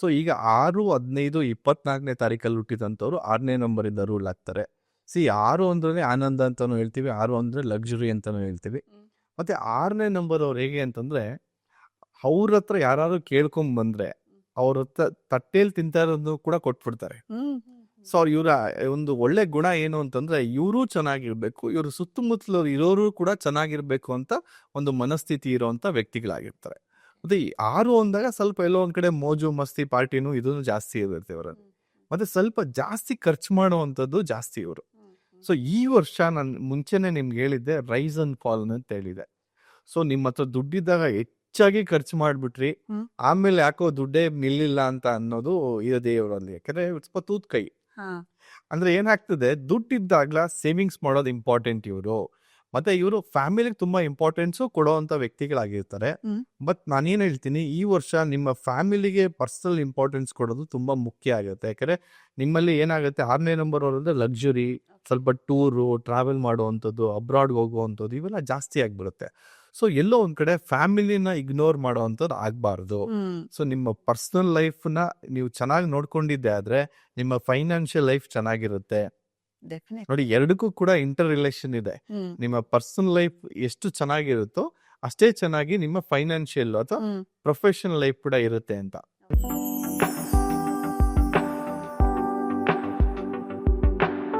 So ಈಗ ಆರು ಹದಿನೈದು ಇಪ್ಪತ್ನಾಲ್ಕನೇ ತಾರೀಕಲ್ಲಿ ಹುಟ್ಟಿದಂಥವ್ರು ಆರನೇ ನಂಬರಿಂದ ರೂಲ್ ಆಗ್ತಾರೆ ಸಿ ಆರು ಅಂದ್ರೆ ಆನಂದ ಅಂತಾನು ಹೇಳ್ತೀವಿ ಆರು ಅಂದ್ರೆ ಲಕ್ಸುರಿ ಅಂತಾನು ಹೇಳ್ತೀವಿ. ಮತ್ತೆ ಆರನೇ ನಂಬರ್ ಅವ್ರು ಹೇಗೆ ಅಂತಂದ್ರೆ ಅವ್ರ ಹತ್ರ ಯಾರು ಕೇಳ್ಕೊಂಡ್ ಬಂದ್ರೆ ಅವ್ರ ಹತ್ರ ತಟ್ಟೆಯಲ್ಲಿ ತಿಂತಾ ಕೂಡ ಕೊಟ್ಬಿಡ್ತಾರೆ. ಸೊ ಅವ್ರ ಇವರ ಒಂದು ಒಳ್ಳೆ ಗುಣ ಏನು ಅಂತಂದ್ರೆ ಇವರು ಚೆನ್ನಾಗಿರ್ಬೇಕು ಇವರು ಸುತ್ತಮುತ್ತಲವ್ರು ಇರೋರು ಕೂಡ ಚೆನ್ನಾಗಿರ್ಬೇಕು ಅಂತ ಒಂದು ಮನಸ್ಥಿತಿ ಇರುವಂತ ವ್ಯಕ್ತಿಗಳಾಗಿರ್ತಾರೆ. ಮತ್ತೆ ಈ ಆರು ಅಂದಾಗ ಸ್ವಲ್ಪ ಎಲ್ಲೋ ಒಂದ್ ಕಡೆ ಮೋಜು ಮಸ್ತಿ ಪಾರ್ಟಿನೂ ಇದನ್ನು ಜಾಸ್ತಿ ಇರುತ್ತೆ ಇವರ ಮತ್ತೆ ಸ್ವಲ್ಪ ಜಾಸ್ತಿ ಖರ್ಚು ಮಾಡುವಂಥದ್ದು ಜಾಸ್ತಿ ಇವರು. ಸೊ ಈ ವರ್ಷ ನಾನು ಮುಂಚೆನೆ ನಿಮ್ಗೆ ಹೇಳಿದ್ದೆ ರೈಸ್ ಅಂಡ್ ಫಾಲ್ ಅಂತ ಹೇಳಿದೆ. ಸೊ ನಿಮ್ಮ ಹತ್ರ ದುಡ್ಡಿದ್ದಾಗ ಹೆಚ್ಚಾಗಿ ಖರ್ಚು ಮಾಡ್ಬಿಟ್ರಿ. ಆಮೇಲೆ ಯಾಕೋ ದುಡ್ಡೇ ನಿಲ್ಲಿಲ್ಲ ಅಂತ ಅನ್ನೋದು ಇದೆ ಇವರಲ್ಲಿ ಯಾಕಂದ್ರೆ ಸ್ವಲ್ಪ ತೂತ್ ಕೈ ಅಂದ್ರೆ ಏನಾಗ್ತದೆ ದುಡ್ಡಿದ್ದಾಗ್ಲ ಸೇವಿಂಗ್ಸ್ ಮಾಡೋದು ಇಂಪಾರ್ಟೆಂಟ್ ಇವರು. ಮತ್ತೆ ಇವರು ಫ್ಯಾಮಿಲಿಗೆ ತುಂಬಾ ಇಂಪಾರ್ಟೆನ್ಸ್ ಕೊಡುವಂತ ವ್ಯಕ್ತಿಗಳಾಗಿರ್ತಾರೆ. ಬಟ್ ನಾನೇನ್ ಹೇಳ್ತೀನಿ ಈ ವರ್ಷ ನಿಮ್ಮ ಫ್ಯಾಮಿಲಿಗೆ ಪರ್ಸನಲ್ ಇಂಪಾರ್ಟೆನ್ಸ್ ಕೊಡೋದು ತುಂಬಾ ಮುಖ್ಯ ಆಗುತ್ತೆ. ಯಾಕಂದ್ರೆ ನಿಮ್ಮಲ್ಲಿ ಏನಾಗುತ್ತೆ ಆರನೇ ನಂಬರ್ ಅವರಂದ್ರೆ ಲಕ್ಸುರಿ ಸ್ವಲ್ಪ ಟೂರು ಟ್ರಾವೆಲ್ ಮಾಡುವಂಥದ್ದು ಅಬ್ರಾಡ್ ಹೋಗುವಂಥದ್ದು ಇವೆಲ್ಲ ಜಾಸ್ತಿ ಆಗ್ಬಿಡುತ್ತೆ. ಸೊ ಎಲ್ಲೋ ಒಂದ್ ಕಡೆ ಫ್ಯಾಮಿಲಿನ ಇಗ್ನೋರ್ ಮಾಡುವಂಥದ್ದು ಆಗ್ಬಾರ್ದು. ಸೊ ನಿಮ್ಮ ಪರ್ಸನಲ್ ಲೈಫ್ನ ನೀವು ಚೆನ್ನಾಗಿ ನೋಡ್ಕೊಂಡಿದ್ದೆ ಆದ್ರೆ ನಿಮ್ಮ ಫೈನಾನ್ಷಿಯಲ್ ಲೈಫ್ ಚೆನ್ನಾಗಿರುತ್ತೆ. ನೋಡಿ ಎರಡಕ್ಕೂ ಕೂಡ ಇಂಟರ್ ರಿಲೇಷನ್ ಇದೆ ನಿಮ್ಮ ಪರ್ಸನಲ್ ಲೈಫ್ ಎಷ್ಟು ಚೆನ್ನಾಗಿರುತ್ತೋ ಅಷ್ಟೇ ಚೆನ್ನಾಗಿ ನಿಮ್ಮ ಫೈನಾನ್ಷಿಯಲ್ ಅಥವಾ ಪ್ರೊಫೆಷನಲ್ ಲೈಫ್ ಕೂಡ ಇರುತ್ತೆ ಅಂತ.